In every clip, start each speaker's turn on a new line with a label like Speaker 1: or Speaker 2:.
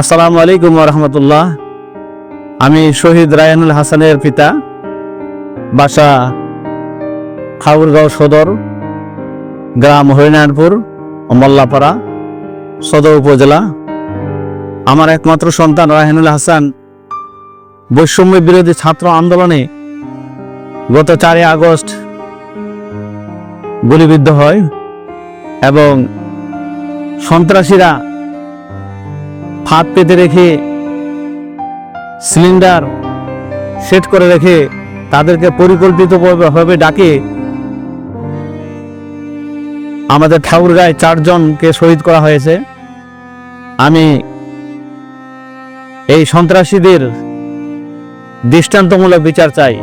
Speaker 1: আসসালামু আলাইকুম রহমতুল্লাহ। আমি শহীদ রায়ানুল হাসানের পিতা, বাসা ঠাকুরগাঁও সদর, গ্রাম হরিনারায়ণপুর, মল্লাপাড়া, সদর উপজেলা। আমার একমাত্র সন্তান রায়হানুল হাসান বৈষম্য বিরোধী ছাত্র আন্দোলনে গত চারই আগস্ট গুলিবিদ্ধ হয় এবং সন্ত্রাসীরা ফাঁদ পেতে রেখে সিলিন্ডার সেট করে রেখে তাদেরকে পরিকল্পিতভাবে ডাকে। আমাদের ঠাকুরগাঁয় চারজনকে শহীদ করা হয়েছে। আমি এই সন্ত্রাসীদের দৃষ্টান্তমূলক বিচার চাই।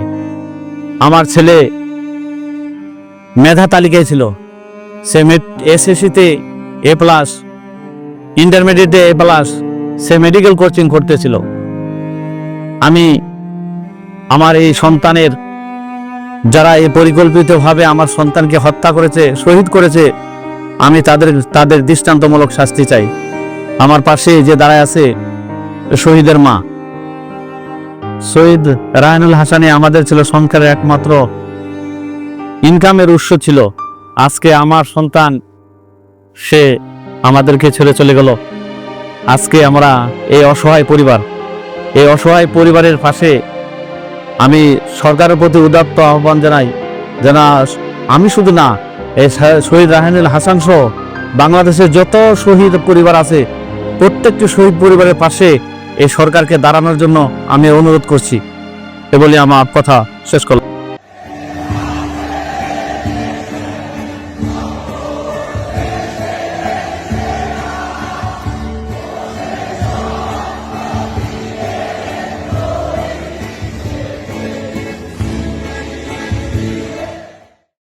Speaker 1: আমার ছেলে মেধা তালিকায় ছিল। সে এসএসসিতে এ প্লাস ইন্টারমিডিয়েটে এ প্লাস সে মেডিকেল কোচিং করতেছিল। আমি আমার এই সন্তানের যারা এই পরিকল্পিতভাবে আমার সন্তানকে হত্যা করেছে, শহীদ করেছে, আমি তাদের তাদের দৃষ্টান্তমূলক শাস্তি চাই। আমার পাশে যে দাঁড়ায় আছে শহীদের মা। শহীদ রায়নুল হাসানি আমাদের ছিল সংসারের একমাত্র ইনকামের উৎস ছিল। আজকে আমার সন্তান, সে আমাদেরকে ছেড়ে চলে গেল। আজকে আমরা এই অসহায় পরিবার, এই অসহায় পরিবারের পাশে আমি সরকারের প্রতি উদাত্ত আহ্বান জানাই, যেন আমি শুধু না, এই শহীদ রাহানুল হাসান সহ বাংলাদেশের যত শহীদ পরিবার আছে, প্রত্যেকটি শহীদ পরিবারের পাশে এই সরকারকে দাঁড়ানোর জন্য আমি অনুরোধ করছি। এ বলে আমার কথা শেষ করলাম।